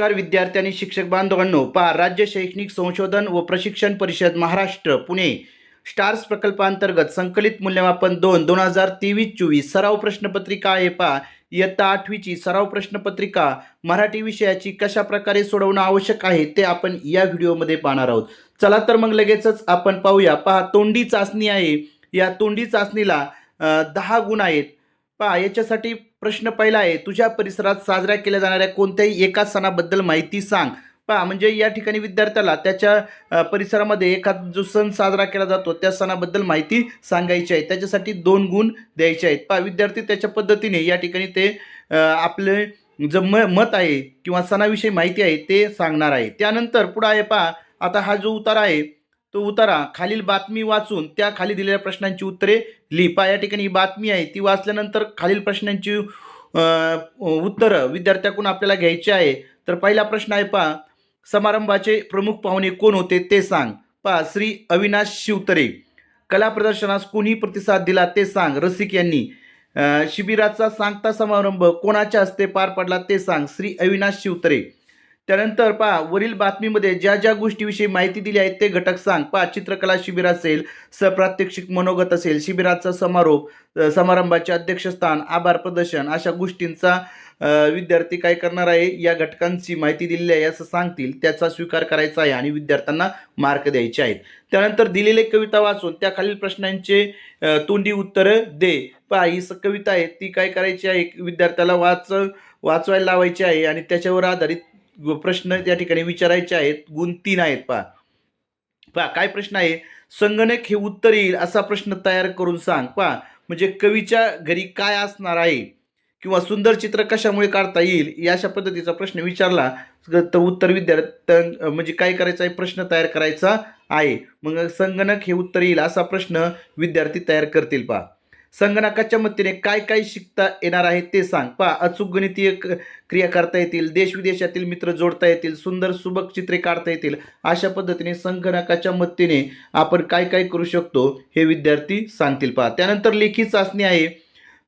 नमस्कार विद्यार्थी आणि शिक्षक बांधवांनो पहा राज्य शैक्षणिक संशोधन व प्रशिक्षण परिषद महाराष्ट्र पुणे. स्टार्स प्रकल्पांतर्गत संकलित मूल्यमापन दोन दोन हजार तेवीस चोवीस सराव प्रश्नपत्रिका आहे पहा. इयत्ता आठवीची सराव प्रश्नपत्रिका मराठी विषयाची कशा प्रकारे सोडवणं आवश्यक आहे ते आपण या व्हिडिओमध्ये पाहणार आहोत. चला तर मग लगेचच आपण पाहूया. पहा तोंडी चाचणी आहे. या तोंडी चाचणीला दहा गुण आहेत. पहा याच्यासाठी प्रश्न पहिला आहे तुझ्या परिसरात साजऱ्या केल्या जाणाऱ्या कोणत्याही एका सणाबद्दल माहिती सांग. पहा म्हणजे या ठिकाणी विद्यार्थ्याला त्याच्या परिसरामध्ये एखादा जो सण साजरा केला जातो त्या सणाबद्दल माहिती सांगायची आहे. त्याच्यासाठी दोन गुण द्यायचे आहेत. पहा विद्यार्थी त्याच्या पद्धतीने या ठिकाणी ते आपले जे म मत आहे किंवा सणाविषयी माहिती आहे ते सांगणार आहे. त्यानंतर पुढं आहे पहा आता हा जो उतारा आहे तो उतारा. खालील बातमी वाचून त्या खाली दिलेल्या प्रश्नांची उत्तरे लिपा. या ठिकाणी ही बातमी आहे ती वाचल्यानंतर खालील प्रश्नांची उत्तरं विद्यार्थ्याकडून आपल्याला घ्यायची आहे. तर पहिला प्रश्न आहे पहा समारंभाचे प्रमुख पाहुणे कोण होते ते सांग. पहा श्री अविनाश शिवतरे. कला प्रदर्शनास कोणी प्रतिसाद दिला ते सांग. रसिक यांनी शिबिराचा सांगता समारंभ कोणाच्या हस्ते पार पडला ते सांग. श्री अविनाश शिवतरे. त्यानंतर पहा वरील बातमीमध्ये ज्या ज्या गोष्टीविषयी माहिती दिली आहे ते घटक सांग. पहा चित्रकला शिबिर असेल सप्रात्यक्षिक मनोगत असेल शिबिराचा समारोप समारंभाचे अध्यक्षस्थान आभार प्रदर्शन अशा गोष्टींचा विद्यार्थी काय करणार आहे या घटकांची माहिती दिलेली आहे असं सांगतील. त्याचा स्वीकार करायचा आहे आणि विद्यार्थ्यांना मार्क द्यायचे आहेत. त्यानंतर दिलेले कविता वाचून त्या खालील प्रश्नांचे तोंडी उत्तरं दे. पहा ही स- कविता आहे ती काय करायची आहे? विद्यार्थ्याला वाच वाचवायला लावायची आहे आणि त्याच्यावर आधारित प्रश्न त्या ठिकाणी विचारायचे आहेत. गुण तीन आहेत पहा. पहा काय प्रश्न आहे? संगणक हे उत्तर येईल असा प्रश्न तयार करून सांग. पहा म्हणजे कवीच्या घरी काय असणार आहे? किंवा सुंदर चित्र कशामुळे काढता येईल? या अशा पद्धतीचा प्रश्न विचारला तर उत्तर विद्यार्थ्यां म्हणजे काय करायचं आहे? प्रश्न तयार करायचा आहे. मग संगणक हे उत्तर येईल असा प्रश्न विद्यार्थी तयार करतील पहा. संगणकाच्या मदतीने काय काय शिकता येणार आहे ते सांग. पहा अचूक गणितीय क्रिया करता येतील देश विदेशातील मित्र जोडता येतील सुंदर सुबक चित्रे काढता येतील. अशा पद्धतीने संगणकाच्या मदतीने आपण काय काय करू शकतो हे विद्यार्थी सांगतील. पहा त्यानंतर लेखी चाचणी आहे.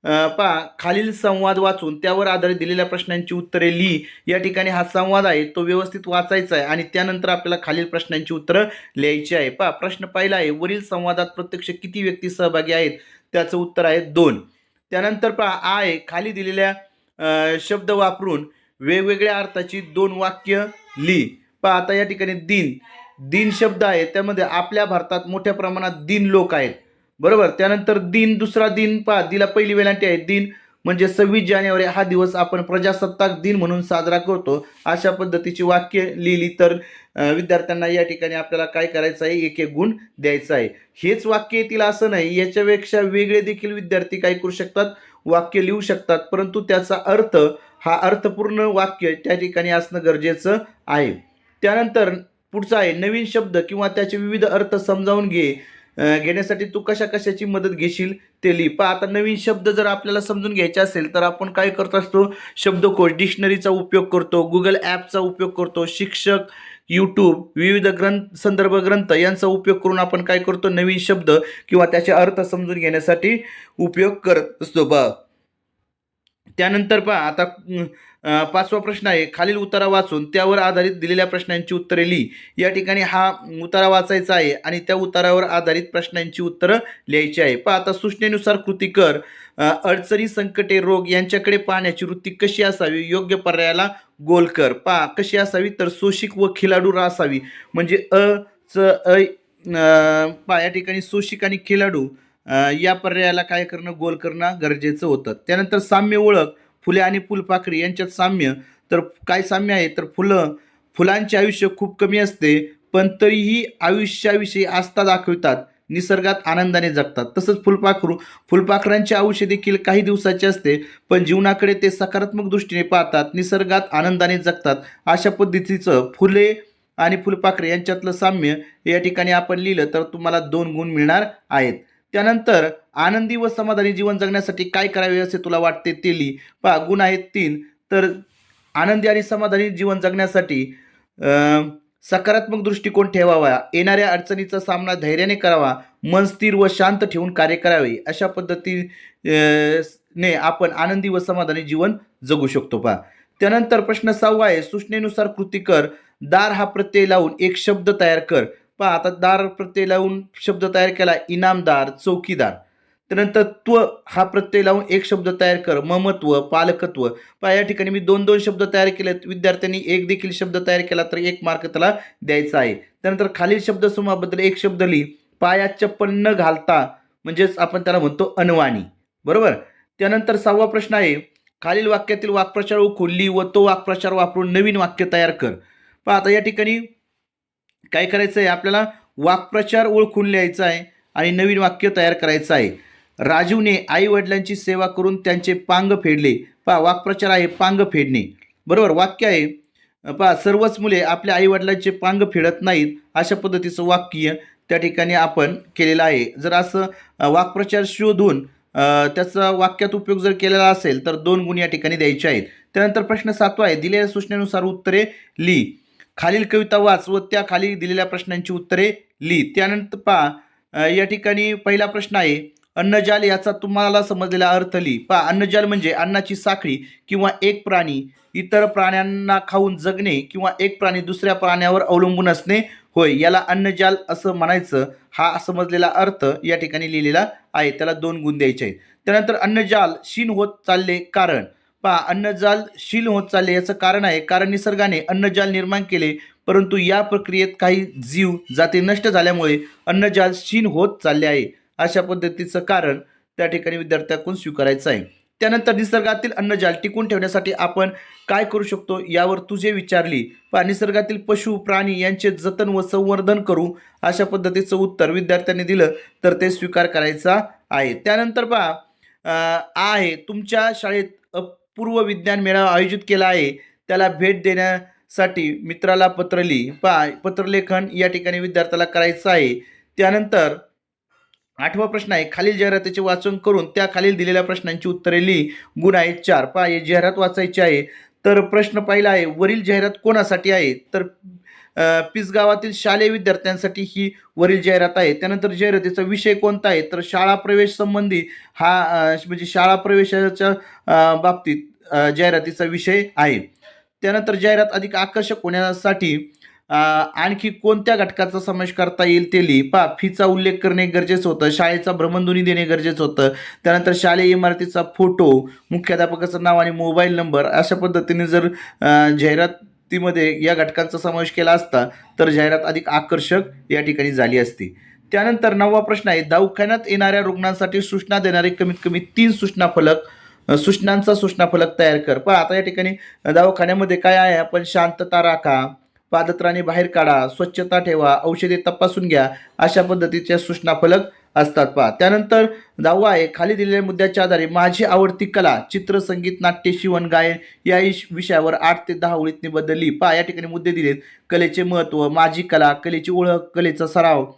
पहा खालील संवाद वाचून त्यावर आधारित दिलेल्या प्रश्नांची उत्तरे लिही या ठिकाणी हा संवाद आहे तो व्यवस्थित वाचायचा आहे आणि त्यानंतर आपल्याला खालील प्रश्नांची उत्तरं लिहायची आहे. पहा प्रश्न पहिला आहे वरील संवादात प्रत्यक्ष किती व्यक्ती सहभागी आहेत? त्याचं उत्तर आहे दोन. त्यानंतर पहा आय आहे खाली दिलेल्या शब्द वापरून वेगवेगळ्या अर्थाची दोन वाक्य लिही पहा आता या ठिकाणी दिन. दिन शब्द आहे त्यामध्ये आपल्या भारतात मोठ्या प्रमाणात दिन लोक आहेत. बरोबर? त्यानंतर दिन दुसरा दिन पहा दिला पहिली वेलांटी आहे दिन. म्हणजे सव्वीस जानेवारी हा दिवस आपण प्रजासत्ताक दिन म्हणून साजरा करतो. अशा पद्धतीची वाक्य लिहिली तर विद्यार्थ्यांना या ठिकाणी आपल्याला काय करायचं आहे? एक एक गुण द्यायचा आहे. हेच वाक्य येतील असं नाही याच्यापेक्षा वेगळे देखील विद्यार्थी काय करू शकतात? वाक्य लिहू शकतात. परंतु त्याचा अर्थ हा अर्थपूर्ण वाक्य त्या ठिकाणी असणं गरजेचं आहे. त्यानंतर पुढचा आहे नवीन शब्द किंवा त्याचे विविध अर्थ समजावून घे. घेण्यासाठी तू कशा कशाची मदत घेशील ते लिही पहा आता नवीन शब्द जर आपल्याला समजून घ्यायचे असेल तर आपण काय करत असतो? शब्दकोश डिक्शनरीचा उपयोग करतो गुगल ॲपचा उपयोग करतो शिक्षक यूट्यूब विविध ग्रंथ संदर्भ ग्रंथ यांचा उपयोग करून आपण काय करतो? नवीन शब्द किंवा त्याचे अर्थ समजून घेण्यासाठी उपयोग करत असतो. बघ. त्यानंतर पहा आता पाचवा प्रश्न आहे. खालील उतारा वाचून त्यावर आधारित दिलेल्या प्रश्नांची उत्तरे लिही. या ठिकाणी हा उतारा वाचायचा आहे आणि त्या उतारावर आधारित प्रश्नांची उत्तरं लिहायची आहे. पहा आता सूचनेनुसार कृती कर. अडचणी संकटे रोग यांच्याकडे पाहण्याची वृत्ती कशी असावी? योग्य पर्यायाला गोल कर. पहा कशी असावी? तर सोशिक व खिलाडू असावी म्हणजे अ च अ पा पहा या ठिकाणी सोशिक आणि खिलाडू या पर्यायाला काय करणं? गोल करणं गरजेचं होतं. त्यानंतर साम्य ओळख. फुले आणि फुलपाखरी यांच्यात साम्य. तर काय साम्य आहे? तर फुलं फुलांचे आयुष्य खूप कमी असते पण तरीही आयुष्याविषयी आस्था दाखवितात निसर्गात आनंदाने जगतात. तसंच फुलपाखरू फुलपाखरांचे आयुष्य देखील काही दिवसाचे असते पण जीवनाकडे ते सकारात्मक दृष्टीने पाहतात निसर्गात आनंदाने जगतात. अशा पद्धतीचं फुले आणि फुलपाखरे यांच्यातलं साम्य या ठिकाणी आपण लिहिलं तर तुम्हाला दोन गुण मिळणार आहेत. त्यानंतर आनंदी व समाधानी जीवन जगण्यासाठी काय करावे असे तुला वाटते ते लिही पहा गुण आहेत तीन. तर आनंदी आणि समाधानी जीवन जगण्यासाठी सकारात्मक दृष्टिकोन ठेवावा. येणाऱ्या अडचणीचा सामना धैर्याने करावा. मन स्थिर व शांत ठेवून कार्य करावे. अशा पद्धती ने आपण आनंदी व समाधानी जीवन जगू शकतो पहा. त्यानंतर प्रश्न सहावा आहे. सूचनेनुसार कृती कर. दार हा प्रत्यय लावून एक शब्द तयार कर. पहा आता दार प्रत्यय लावून शब्द तयार केला. इनामदार चौकीदार. त्यानंतर त्व हा प्रत्यय लावून एक शब्द तयार कर ममत्व पालकत्व. पहा या ठिकाणी मी दोन दोन शब्द तयार केलेत. विद्यार्थ्यांनी एक देखील शब्द तयार केला तर एक मार्क त्याला द्यायचा आहे. त्यानंतर खालील शब्दसमूहाबद्दल एक शब्द लिही. पायात चप्पल न घालता म्हणजेच आपण त्याला म्हणतो अनवाणी. बरोबर? त्यानंतर सहावा प्रश्न आहे. खालील वाक्यातील वाक्प्रचार खोलली व तो वाक्प्रचार वापरून नवीन वाक्य तयार कर. पहा आता या ठिकाणी काय करायचं आहे आपल्याला वाक्प्रचार ओळखून लिहायचा आहे आणि नवीन वाक्य तयार करायचं आहे. राजीवने आई वडिलांची सेवा करून त्यांचे पांग फेडले. पहा वाक्प्रचार आहे पांग फेडणे. बरोबर वाक्य आहे. पहा सर्वच मुले आपल्या आई वडिलांचे पांग फेडत नाहीत अशा पद्धतीचं वाक्य त्या ठिकाणी आपण केलेलं आहे. जर असं वाक्प्रचार शोधून त्याचा वाक्यात उपयोग जर केलेला असेल तर दोन गुण या ठिकाणी द्यायचे आहेत. त्यानंतर प्रश्न सातवा आहे. दिलेल्या सूचनेनुसार उत्तरे लिही खालील कविता वाच व त्या खाली दिलेल्या प्रश्नांची उत्तरे लिही त्यानंतर पहा या ठिकाणी पहिला प्रश्न आहे. अन्नजाल याचा तुम्हाला समजलेला अर्थ लिही. पा अन्नजाल म्हणजे अन्नाची साखळी किंवा एक प्राणी इतर प्राण्यांना खाऊन जगणे किंवा एक प्राणी दुसऱ्या प्राण्यावर अवलंबून असणे. होय याला अन्नजाल असं म्हणायचं. हा समजलेला अर्थ या ठिकाणी लिहिलेला आहे. त्याला दोन गुण द्यायचे आहेत. त्यानंतर अन्नजाल क्षीण होत चालले कारण. पहा अन्नजाल शील होत चालले याचं कारण आहे. कारण निसर्गाने अन्नजाल निर्माण केले परंतु या प्रक्रियेत काही जीव जाती नष्ट झाल्यामुळे अन्नजाल क्षीण होत चालले आहे. अशा पद्धतीचं कारण त्या ठिकाणी विद्यार्थ्याकडून स्वीकारायचं आहे. त्यानंतर निसर्गातील अन्नजाल टिकून ठेवण्यासाठी आपण काय करू शकतो यावर तुझे विचारली पहा निसर्गातील पशु प्राणी यांचे जतन व संवर्धन करू अशा पद्धतीचं उत्तर विद्यार्थ्यांनी दिलं तर ते स्वीकार करायचा आहे. त्यानंतर पहा आहे तुमच्या शाळेत अपूर्व विज्ञान मेळावा आयोजित केला आहे. त्याला भेट देण्यासाठी मित्राला पत्र लिही. पहा पत्रलेखन या ठिकाणी विद्यार्थ्याला करायचं आहे. त्यानंतर आठवा प्रश्न आहे खालील जाहिरातीचे वाचन करून त्या खालील दिलेल्या प्रश्नांची उत्तरे लिही. गुण आहेत चार. पहा जाहिरात वाचायची आहे. तर प्रश्न पहिला आहे वरील जाहिरात कोणासाठी आहे? तर पिसगावातील शालेय विद्यार्थ्यांसाठी ही वरील जाहिरात आहे. त्यानंतर जाहिरातीचा विषय कोणता आहे? तर शाळा प्रवेश संबंधी हा म्हणजे शाळा प्रवेशाच्या बाबतीत जाहिरातीचा विषय आहे. त्यानंतर जाहिरात अधिक आकर्षक होण्यासाठी आणखी कोणत्या घटकाचा समावेश करता येईल ते लिही पहा फीचा उल्लेख करणे गरजेचं होतं. शाळेचा भ्रमणध्वनी देणे गरजेचं होतं. त्यानंतर शालेय इमारतीचा फोटो मुख्याध्यापकाचं नाव आणि मोबाईल नंबर अशा पद्धतीने जर जाहिरातीमध्ये या घटकांचा समावेश केला असता तर जाहिरात अधिक आकर्षक या ठिकाणी झाली असती. त्यानंतर नववा प्रश्न आहे. दवाखान्यात येणाऱ्या रुग्णांसाठी सूचना देणारे कमीत कमी तीन सूचना फलक सूचनांचा सूचना फलक तयार कर. पण आता या ठिकाणी दवाखान्यामध्ये काय आहे? आपण शांतता राखा. पादत्राणे बाहेर काढा स्वच्छता ठेवा औषधे तपासून घ्या अशा पद्धतीच्या सूचना फलक असतात पहा. त्यानंतर दहावा आहे खाली दिलेल्या मुद्द्याच्या आधारे माझी आवडती कला चित्र संगीत नाट्य शिवण गायन या इश- विषयावर आठ ते दहा ओळीत निबद्ध लिही. पहा या ठिकाणी मुद्दे दिलेत. कलेचे महत्त्व माझी कला कलेची ओळख कलेचा सराव.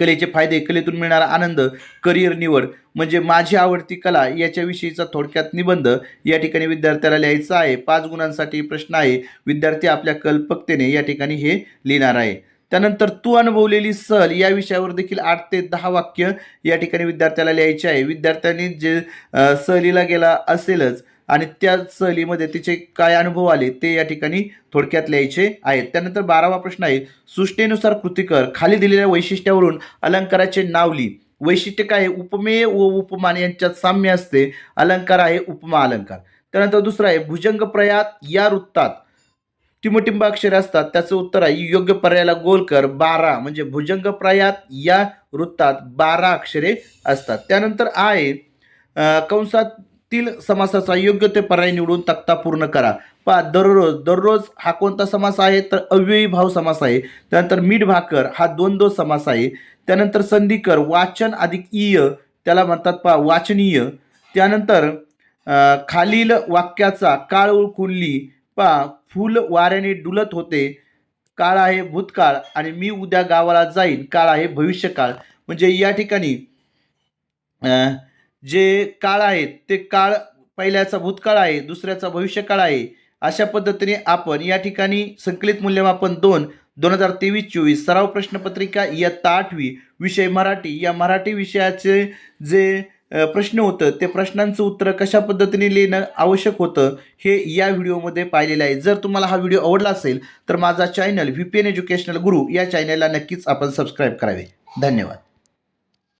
कलेचे फायदे कलेतून मिळणारा आनंद करिअर निवड म्हणजे माझी आवडती कला याच्याविषयीचा थोडक्यात निबंध या ठिकाणी विद्यार्थ्याला लिहायचा आहे. पाच गुणांसाठी प्रश्न आहे. विद्यार्थी आपल्या कल्पकतेने या ठिकाणी हे लिहिणार आहे. त्यानंतर तू अनुभवलेली सहल या विषयावर देखील आठ ते दहा वाक्य या ठिकाणी विद्यार्थ्याला लिहायचे आहे. विद्यार्थ्यांनी जे सहलीला गेला असेलच आणि त्या सहलीमध्ये तिचे काय अनुभव आले ते या ठिकाणी थोडक्यात लिहायचे आहेत. त्यानंतर बारावा प्रश्न आहे सृष्टीनुसार कृती कर खाली दिलेल्या वैशिष्ट्यावरून अलंकाराचे नाव लिही. वैशिष्ट्य काय आहे? उपमेय व उपमान यांच्यात साम्य असते. अलंकार आहे उपमा अलंकार. त्यानंतर दुसरा आहे भुजंग प्रयात या वृत्तात टिंबटिंब अक्षरे असतात. त्याचं उत्तर आहे योग्य पर्यायाला गोल कर बारा. म्हणजे भुजंग प्रयात या वृत्तात बारा अक्षरे असतात. त्यानंतर आहे कंसात तील समासाचा योग्य ते पर्याय निवडून तक्ता पूर्ण करा. पहा दररोज दररोज हा कोणता समास आहे? तर अव्ययी भाव समास आहे. त्यानंतर मीठ भाकर हा दोन दोन समास आहे. त्यानंतर संधिकर वाचन अधिक इय त्याला म्हणतात पहा वाचनीय. त्यानंतर खालील वाक्याचा काळ उळखुल्ली लिही पहा फूल वाऱ्याने डुलत होते. काळ आहे भूतकाळ आणि मी उद्या गावाला जाईन. काळ आहे भविष्यकाळ. म्हणजे या ठिकाणी अं, जे काळ आहेत ते काळ पहिल्याचा भूतकाळ आहे दुसऱ्याचा भविष्यकाळ आहे. अशा पद्धतीने आपण या ठिकाणी संकलित मूल्यमापन दोन दोन हजार तेवीस चोवीस सराव प्रश्नपत्रिका इयत्ता आठवी विषय मराठी. या मराठी विषयाचे जे प्रश्न होतं ते प्रश्नांचं उत्तर कशा पद्धतीने लिहिणं आवश्यक होतं हे या व्हिडिओमध्ये पाहिलेलं आहे. जर तुम्हाला हा व्हिडिओ आवडला असेल तर माझा channel V P N educational Guru या चॅनलला नक्कीच आपण सबस्क्राईब करावे. धन्यवाद.